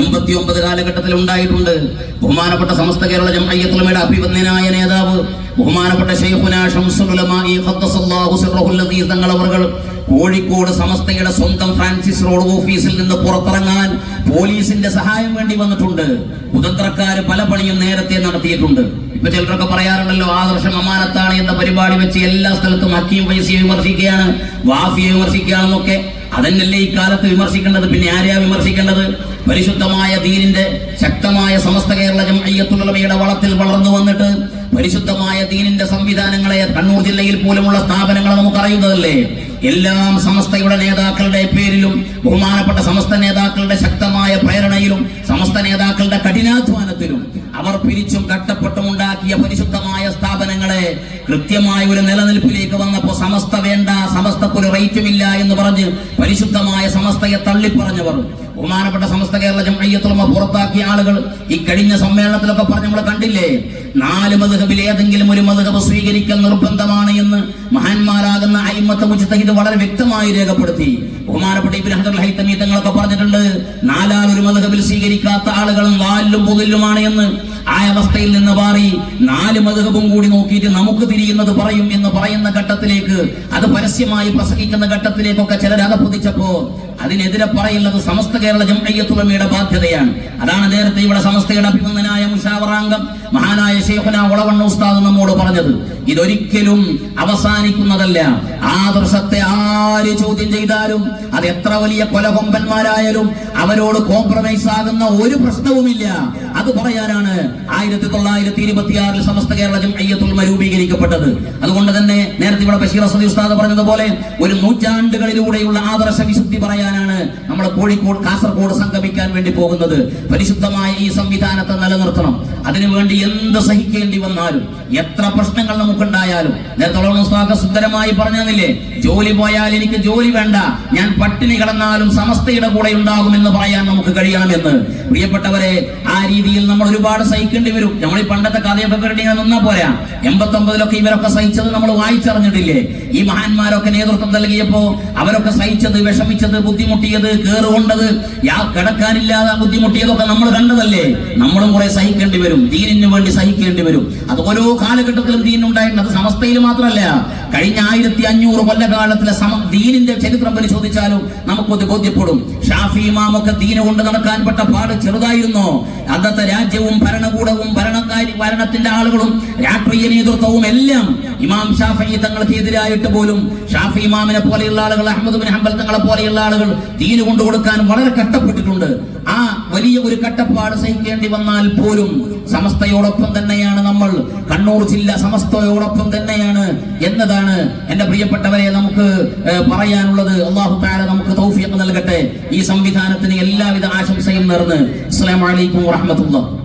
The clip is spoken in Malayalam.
എൺപത്തി ഒമ്പത് കാലഘട്ടത്തിൽ ഉണ്ടായിട്ടുണ്ട് ബഹുമാനപ്പെട്ട സമസ്ത കേരള ജംഅയ്യത്തുലമയുടെ അഭിവന്ദനായ നേതാവ് ബഹുമാനപ്പെട്ട തങ്ങളവറുകൾ കോഴിക്കോട് സമസ്തയുടെ സ്വന്തം ഫ്രാൻസിസ് റോഡ് ഓഫീസിൽ നിന്ന് പുറത്തിറങ്ങാൻ പോലീസിന്റെ സഹായം വേണ്ടി വന്നിട്ടുണ്ട്. കുതന്ത്രക്കാർ പല പണിയും നേരത്തെ നടത്തിയിട്ടുണ്ട്. ഇപ്പൊ ചിലരൊക്കെ പറയാറുണ്ടല്ലോ ആദർശം അമാനത്താണ് എന്ന പരിപാടി വെച്ച് എല്ലാ സ്ഥലത്തും ഹക്കീം വൈസിയെ വിമർശിക്കുകയാണ് വാഫിയെ വിമർശിക്കുകയാണെന്നൊക്കെ. അതന്നല്ലേ ഈ കാലത്ത് വിമർശിക്കേണ്ടത്? പിന്നെ ആരെയാ വിമർശിക്കേണ്ടത്? പരിശുദ്ധമായ ദീനിന്റെ ശക്തമായ സമസ്ത കേരള ജംഅയ്യത്തുലമയുടെ വളത്തിൽ വളർന്നു വന്നിട്ട് പരിശുദ്ധമായ ദീനിന്റെ സംവിധാനങ്ങളെ കണ്ണൂർ ജില്ലയിൽ പോലുമുള്ള സ്ഥാപനങ്ങൾ നമുക്ക് അറിയുന്നതല്ലേ? എല്ലാം സമസ്തയുടെ നേതാക്കളുടെ പേരിലും ബഹുമാനപ്പെട്ട സമസ്ത നേതാക്കളുടെ ശക്തമായ പ്രേരണയിലും സമസ്ത നേതാക്കളുടെ കഠിനാധ്വാനത്തിലും അവർ പിരിച്ചും കട്ടപ്പെട്ടും ഉണ്ടാക്കിയ പരിശുദ്ധമായ സ്ഥാപനങ്ങളെ കൃത്യമായ ഒരു നിലനിൽപ്പിലേക്ക് വന്നപ്പോൾ സമസ്ത വേണ്ട സമസ്തക്കൊരു റേറ്റുമില്ല എന്ന് പറഞ്ഞ് പരിശുദ്ധമായ സമസ്തയെ തള്ളിപ്പറഞ്ഞവർ. ബഹുമാനപ്പെട്ട സമസ്ത കേരള ജംഅയ്യത്തുലമ പുറത്താക്കിയ ആളുകൾ ഈ കഴിഞ്ഞ സമ്മേളനത്തിലൊക്കെ പറഞ്ഞ് നമ്മൾ കണ്ടില്ലേ? നാല് മധുഹബിൽ ഏതെങ്കിലും ഒരു മധുഹബ് സ്വീകരിക്കൽ നിർബന്ധമാണ് എന്ന് മഹാന്മാരാകുന്ന അയിമത്ത് മുജിത്തഹിദ് വളരെ വ്യക്തമായി രേഖപ്പെടുത്തി. ബഹുമാനപ്പെട്ട ഇബ്രാഹിം ഹൈത്തമി തങ്ങളൊക്കെ പറഞ്ഞിട്ടുണ്ട് നാലാൽ ഒരു മധുഹബിൽ സ്വീകരിക്കാത്ത ആളുകളും വാലിലും പുതിലുമാണ് എന്ന്. ആ അവസ്ഥയിൽ നിന്ന് മാറി നാല് മധുഹബും കൂടി നോക്കിയിട്ട് നമുക്ക് തിരിയുന്നത് പറയും എന്ന് പറയുന്ന ഘട്ടത്തിലേക്ക് അത് പരസ്യമായി പ്രസംഗിക്കുന്ന ഘട്ടത്തിലേക്കൊക്കെ ചിലർ അകപ്പതിച്ചപ്പോ അതിനെതിരെ പറയുന്നത് സമസ്ത കേരള ജംഅയ്യത്തുലമയുടെ ബാധ്യതയാണ്. അതാണ് നേരത്തെ ഇവിടെ സമസ്തയുടെ അഭിനന്ദനായ മുഷാവറാംഗം മഹാനായ ശേഖന ഉളവണ്ണ ഉസ്താദ് നമ്മോട് പറഞ്ഞത്. ഇതൊരിക്കലും അവസാനിക്കുന്നതല്ല. ആദർശത്തെ ആര് ചോദ്യം ചെയ്താലും അത് എത്ര വലിയ കൊലകൊമ്പന്മാരായാലും അവരോട് കോംപ്രമൈസ് ആകുന്ന ഒരു പ്രശ്നവുമില്ല. അത് പറയാനാണ് ആയിരത്തി തൊള്ളായിരത്തി ഇരുപത്തിയാറിൽ സമസ്ത കേരള ജംഅയ്യത്തുൽമ രൂപീകരിക്കപ്പെട്ടത് അതുകൊണ്ട് തന്നെ നേരത്തെ ഇവിടെ ബഷീർ അസദി ഉസ്താദ് പറഞ്ഞതുപോലെ ഒരു നൂറ്റാണ്ടുകളിലൂടെയുള്ള ആദർശ വിശുദ്ധി പറയാനാണ് നമ്മൾ കോഴിക്കോട് കാസർഗോഡ് സംഗമിക്കാൻ വേണ്ടി പോകുന്നത്. പരിശുദ്ധമായ ഈ സംവിധാനത്തെ നിലനിർത്തണം. അതിനുവേണ്ടി എന്ത് സഹിക്കേണ്ടി വന്നാലും എത്ര പ്രശ്നങ്ങൾ നമുക്കുണ്ടായാലും. നേരത്തെ സുന്ദരമായി പറഞ്ഞതില്ലേ? ജോലി പോയാൽ എനിക്ക് ജോലി വേണ്ട. ഞാൻ പട്ടിണി കിടന്നാലും സമസ്തയുടെ കൂടെ ഉണ്ടാകുമെന്ന് പറയാൻ നമുക്ക് കഴിയണമെന്ന്. പ്രിയപ്പെട്ടവരെ ആ രീതിയിൽ നമ്മൾ ഒരുപാട് സഹിക്കേണ്ടി വരും. നമ്മൾ ഈ പണ്ടത്തെ കഥയൊക്കെ കേട്ടി ഞാൻ നിന്നാ പോരാ. എൺപത്തി ഒമ്പതിലൊക്കെ ഇവരൊക്കെ സഹിച്ചത് നമ്മൾ വായിച്ചറിഞ്ഞിട്ടില്ലേ? ഈ മഹാന്മാരൊക്കെ നേതൃത്വം നൽകിയപ്പോ അവരൊക്കെ സഹിച്ചത് വിഷമിച്ചത് ബുദ്ധിമുട്ടിയത് കേറുകൊണ്ടത് യാ കിടക്കാനില്ലാതെ ബുദ്ധിമുട്ടിയതൊക്കെ നമ്മൾ കണ്ടതല്ലേ? നമ്മളും കുറെ സഹിക്കേണ്ടി വരും. ദീനിന് വേണ്ടി സഹിക്കേണ്ടി വരും. അത് ഓരോ കാലഘട്ടത്തിലും ദീനുണ്ടായിട്ടുണ്ട്. അത് സമസ്തയിൽ മാത്രമല്ല. കഴിഞ്ഞ ആയിരത്തി അഞ്ഞൂറ് കൊല്ലകാലത്തിലെ സമ ദീനിന്റെ ചരിത്രം പരിശോധിച്ചാലും നമുക്കത് ബോധ്യപ്പെടും. ഷാഫി ഇമാമൊക്കെ ദീന കൊണ്ട് നടക്കാൻ പെട്ട പാട് ചെറുതായിരുന്നു. അന്നത്തെ രാജ്യവും ഭരണകൂടവും ഭരണകാരി ഭരണത്തിന്റെ ആളുകളും രാഷ്ട്രീയ നേതൃത്വവും എല്ലാം ഇമാം ഷാഫി തങ്ങൾക്ക് എതിരായിട്ട് പോലും ഷാഫി ഇമാമിനെ പോലെയുള്ള ആളുകൾ അഹമ്മദ് ബിൻ ഹംബൽ തങ്ങളെ പോലെയുള്ള ആളുകൾ ദീന് കൊണ്ടു കൊടുക്കാൻ വളരെ കഷ്ടപ്പെട്ടിട്ടുണ്ട്. ഒരു സഹിക്കേണ്ടി വന്നാൽ പോലും സമസ്തയോടൊപ്പം തന്നെയാണ് നമ്മൾ. കണ്ണൂർ ജില്ല സമസ്തയോടൊപ്പം തന്നെയാണ് എന്നതാണ് എന്റെ പ്രിയപ്പെട്ടവരെ നമുക്ക് പറയാനുള്ളത്. അള്ളാഹു താര നമുക്ക് തൗഫീഖ് നൽകട്ടെ. ഈ സംവിധാനത്തിന് എല്ലാവിധ ആശംസയും നേർന്ന്. അസ്സലാമു അലൈക്കും വറഹ്മത്തുള്ളാഹി.